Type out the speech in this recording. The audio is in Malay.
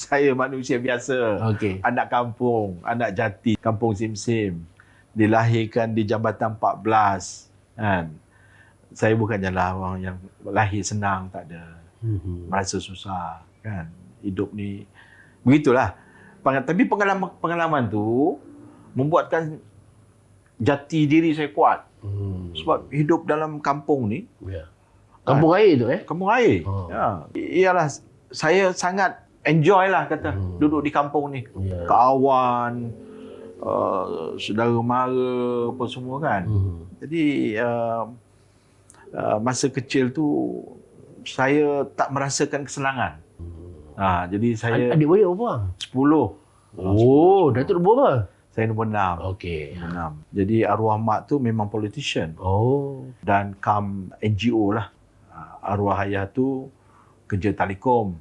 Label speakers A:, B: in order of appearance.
A: saya manusia biasa.
B: Okey.
A: Anak kampung, anak jati, kampung Sim-Sim. Dilahirkan di Jambatan 14. Kan? Saya bukannya orang yang lahir senang, tak ada.
B: Mhm.
A: Merasa susah. Kan? Hidup ni, begitulah. Tapi pengalaman-pengalaman tu membuatkan jati diri saya kuat.
B: Hmm.
A: Sebab hidup dalam kampung ni,
B: Ya. Kampung air tu eh?
A: kampung air.
B: Oh.
A: Ya. Ialah saya sangat enjoy lah kata
B: Hmm.
A: duduk di kampung ni.
B: Ya.
A: Kawan, uh, saudara mara apa semua kan.
B: Mhm.
A: Jadi uh, uh, masa kecil tu saya tak merasakan kesenangan. Ha, jadi saya
B: Adik beradik berapa orang?
A: 10.
B: Oh, Datuk berapa?
A: Saya nombor 6.
B: Okey.
A: Nombor 6. Jadi arwah mak tu memang politician
B: Oh.
A: dan kam NGO lah. Ha, Arwah ayah tu kerja telekom.